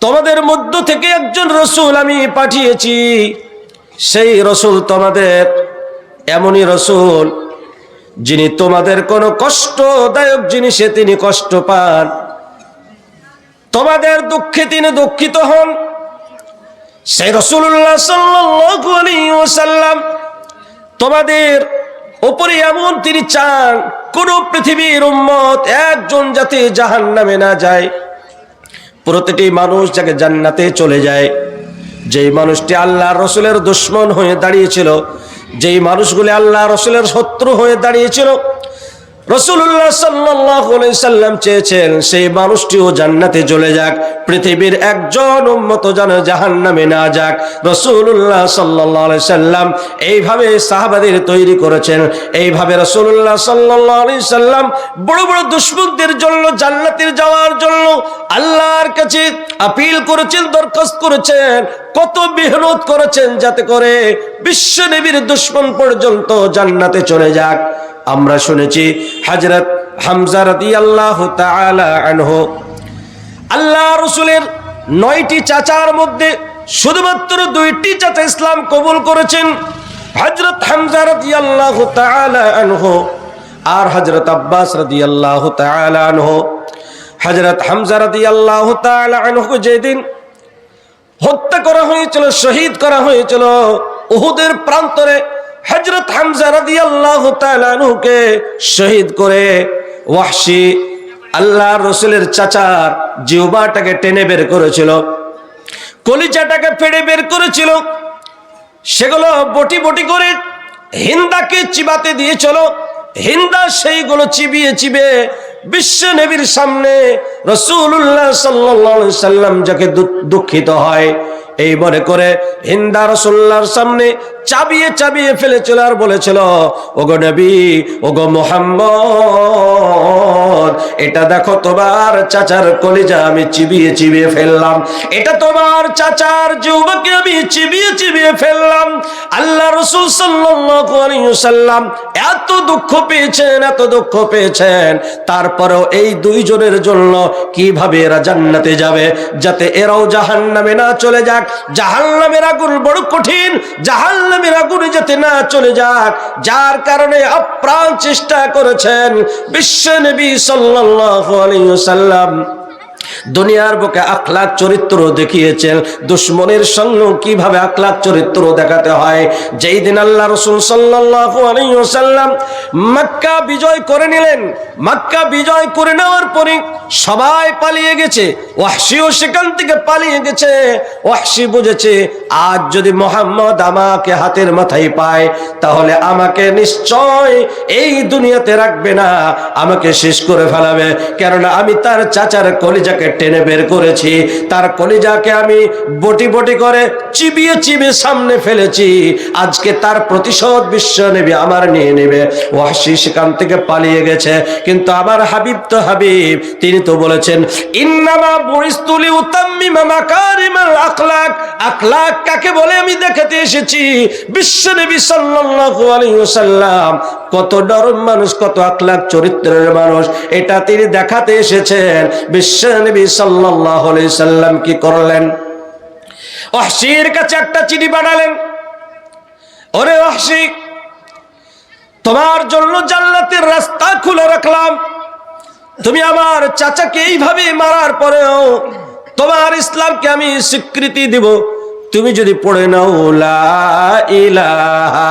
তোমাদের মধ্য থেকে একজন রসুল আমি পাঠিয়েছি। সেই রসুল তোমাদের, এমনই রসুল যিনি তোমাদের কোনো কষ্টদায়ক জিনিসে তিনি কষ্ট পান। তোমাদের দুঃখে তিনি দুঃখিত হন। সেই রসুল্লাহ তোমাদের ওপরে এমন তিনি চান, কোন পৃথিবীর উম্মত একজন যাতে জাহান নামে না যায়। প্রতিটি মানুষ যাকে জান্নাতে চলে যায়, যেই মানুষটি আল্লাহ রসুলের দুশ্মন হয়ে দাঁড়িয়েছিল, যেই মানুষগুলি আল্লাহ রসুলের শত্রু হয়ে দাঁড়িয়েছিল রসুল্লাহ সাল্লাম চেয়েছেন, সেই মানুষটিও জান্নাতে চলে যাক, পৃথিবীর একজন উন্মত যেন জাহান নামে না যাক। রসুল্লাহ সাল্লাহ সাল্লাম এইভাবে সাহাবাদের তৈরি করেছেন। এইভাবে রসুল্লাহ সাল্লাহ সাল্লাম বড় বড় দুশ্মনদের জন্য, জান্নাতের যাওয়ার জন্য আল্লাহর কাছে আপিল করেছেন, দরখাস্ত করেছেন, কত মেহনত করেছেন যাতে করে বিশ্ব নবীর দুশ্মন পর্যন্ত জান্নাতে চলে যাক। আমরা শুনেছি হজরত হামজা আল্লাহ আল্লাহ রসুলের নয়টি চাচার মধ্যে শুধুমাত্র দুইটি চাচা ইসলাম কবুল করেছেন হজরত হামজা রাদি আল্লাহ আর হজরত আব্বাস রাদি আল্লাহ আনহ। হজরত হামজা রাদি আল্লাহ যেদিন হত্যা করা হয়েছিল, শহীদ করা হয়েছিল, উহুদের প্রান্তরে হজরত হামজা রাদি আল্লাহ তালুকে শহীদ করে ওয়াহশি আল্লাহ রসুলের চাচার জিউবাটাকে টেনে বের করেছিল কলিচাটাকে ফেড়ে বের করেছিল, সেগুলো বটি বটি করে হিন্দাকে চিবাতে দিয়েছিল হিন্দা সেইগুলো চিবিয়ে চিবে বিশ্ব নবীর সামনে রসুল্লাহ সাল্লাম যাকে দুঃখিত হয়, এই মনে করে হিন্দা রসুল্লাহর সামনে চাবিয়ে চাবিয়ে ফেলেছিল আর বলেছিল, ওগো নবী, ওগো মোহাম্মদ, এটা দেখো তোমার চাচার কলিজা আমি চিবিয়ে চিবিয়ে ফেললাম। এটা তোমার চাচার যুবকে আমি চিবিয়ে চিবিয়ে ফেললাম। আল্লাহ রসুল সাল্লাম এত দুঃখ পেয়েছেন, এত দুঃখ পেয়েছেন। তারপরেও এই দুইজনের জন্য কীভাবে এরা জান্নাতে যাবে? যাতে এরাও জাহান নামে না চলে যাক। জাহান নামের আগুন বড় কঠিন জাহান নামের আগুনে যাতে না চলে যাক, যার কারণে অপ্রাণ চেষ্টা করেছেন বিশ্ব নবী সাল্লাল্লাহু আলাইহি সাল্লাম দুনিয়ার বুকে আখলাক চরিত্র দেখিয়েছেন। দুশ্মনের সঙ্গে কীভাবে আখলাক চরিত্র দেখাতে হয়? যেই দিন আল্লাহ রসুল ওয়াসাল্লাম মক্কা বিজয় করে নিলেন। মক্কা বিজয় করে নেওয়ার পরে সবাই পালিয়ে গেছে। ওয়াহশিও সেখান থেকে পালিয়ে গেছে। ওয়াহশি বুঝেছে, আজ যদি মোহাম্মদ আমাকে হাতের মাথায় পায়, তাহলে আমাকে নিশ্চয় এই দুনিয়াতে রাখবে না। আমাকে শেষ করে ফেলাবে। কেননা আমি তার চাচার কলিজাকে টেনে বের করেছি। তার কলিজাকে আমি বটি বটি করে চিবিয়ে চিবিয়ে সামনে ফেলেছি। আজকে তার প্রতিশোধ বিশ্ব নেবে আমার নিয়ে নেবে। ওয়াসি সেখান থেকে পালিয়ে গেছে। কিন্তু আমার হাবিব তো হাবিব। তিনি তো বলেছেন কাকে বলে আমি দেখাতে এসেছি? বিশ্ব নবী ওয়াসাল্লাম। কত নরম মানুষ, কত আখলাক চরিত্রের মানুষ। এটা তিনি দেখাতে এসেছেন। বিশ্ব নবী সাল্লাল্লাহু সাল্লাম কি করলেন? ওয়াহশির কাছে একটা চিঠি পাঠালেন। ওরে ওয়াহশি, তোমার জন্য জান্নাতের রাস্তা খুলে রাখলাম। তুমি আমার চাচাকে এইভাবে মারার পরেও তোমার ইসলামকে আমি স্বীকৃতি দিব। তুমি যদি পড়ে নাও, লা ইলাহা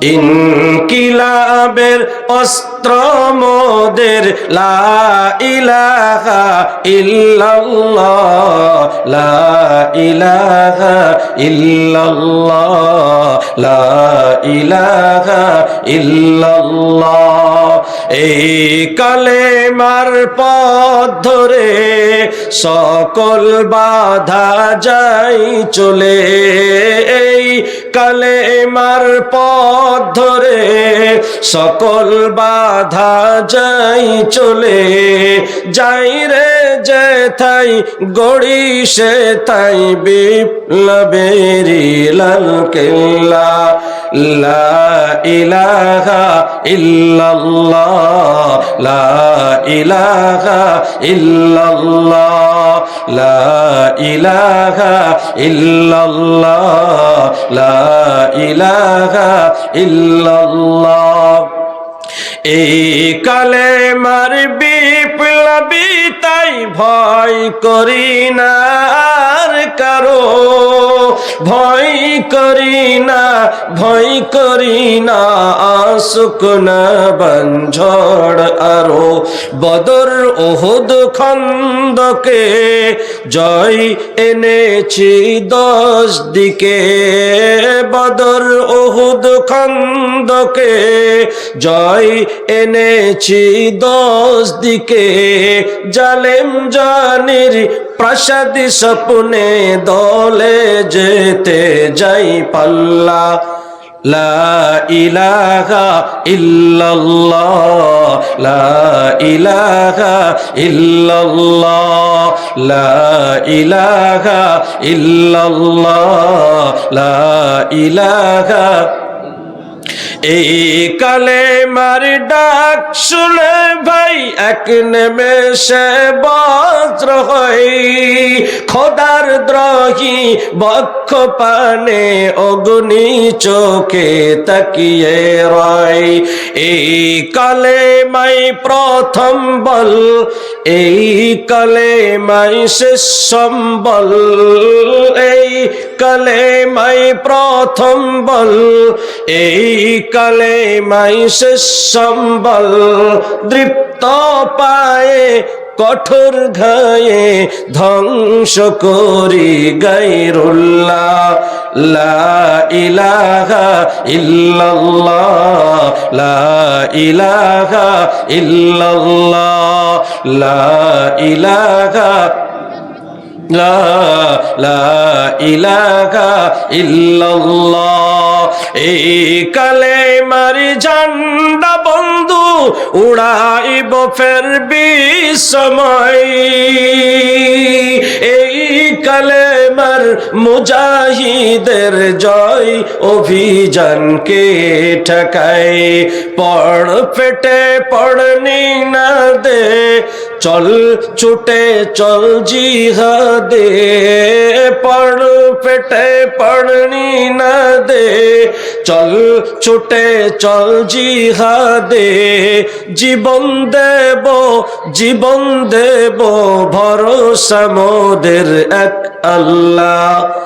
ইনকিলাবের অস্ত্র মোদের লা ইলাহা ইল্লাল্লাহ, লা ইলাহা লা ইলাহা ইল্লাল্লাহ। পথ ধরে সকল বাধা যাই চলে। এই কালেমার পথ ধরে সকল বাধা যাই চলে। যাই রে যে থাই গড়ি, সে তাই বিপ্লবেরি লাল কেল্লা। কালে মার বিপ্লবী তাই ভয় করি না কারও। ভয় করি না, ভয় করি না, আসুক না বঞ্ঝড় আরও। বদর ওহুদ খন্দকে জয় এনেছি দশ দিকে। বদর ওহুদ খন্দকে জয় এনেছি দশ দিকে। জালেম জানির প্রাসাদ স্বপ্নে দলে যেতে যাই পাল্লা। ইলাহা ইল্লাল্লাহ। লা ইলাহা ইল্লাল্লাহ। এই কালে মার ডাক শুনে ভাই, এক নেমেষে বজ্র হয় খোদার দ্রোহী বক্ষ পানে অগ্নি চোখে তাকিয়ে রয়। এই কালে মাই প্রথম বল, এই কালে মাই শেষ সম্বল এই কালে মাই প্রথম বল, এই কালে মাই সম্বল দৃপ্ত পায়ে, কঠোর ঘায়ে ধ্বংস করি গাইরুল্লাহ লা ইলাহা ইল্লাল্লাহ, লা ইলাহা ইল্লাল্লাহ, লা ইলাহা লা লা ইলাহা ইল্লাল্লাহ। এই কালে মারি ঝান্ডা বন্ধু উড়াইব ফের সময় এই কালেমার মুজাহিদের জয় অভিযানকে ঠকায়। পড় পেটে পড়নি না দে চল, ছুটে চল, জিহাদে পড় পেটে পড়নি না দে। চল, ছুটে চল, জিহাদে জীবন দেব জীবন দেব, ভরসা মোদের এক আল্লাহ।